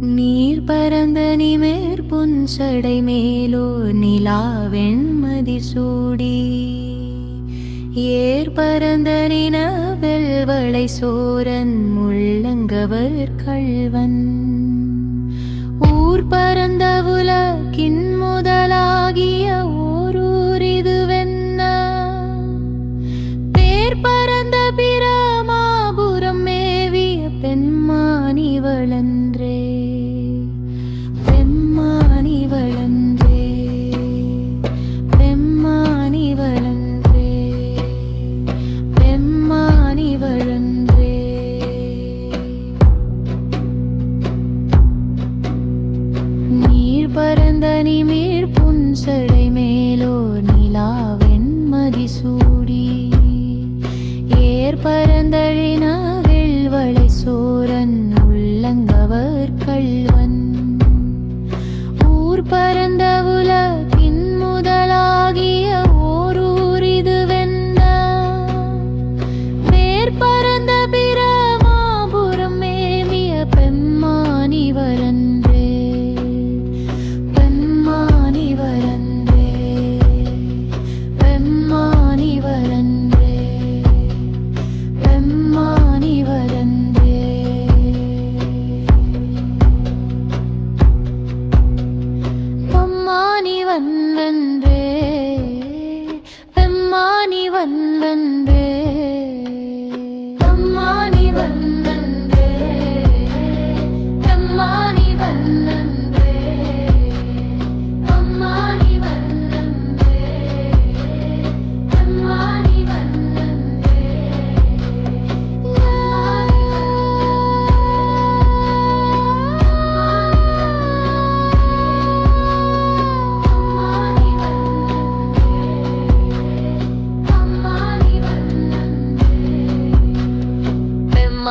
நீர் பரந்த நிமேர் புன்சடை மேலோ நிலா வெண்மதி சூடி. ஏர் பரந்த நின வெல்வளை சோரன் முள்ளங்கவர் கள்வன். நீர் பரந்த புன்சடை மேலோ நிலா வெண்மதி சூடி. ஏர் பரந்தழின வெள்வளை சோரன் உள்ளங்கவர் கள்வன். ஊர் பரந்த உலகின் முதலாகிய ஓரூர் இது வெந்த மேற்பர And.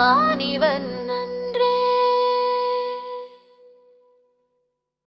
பெம்மானி வந்தன்றே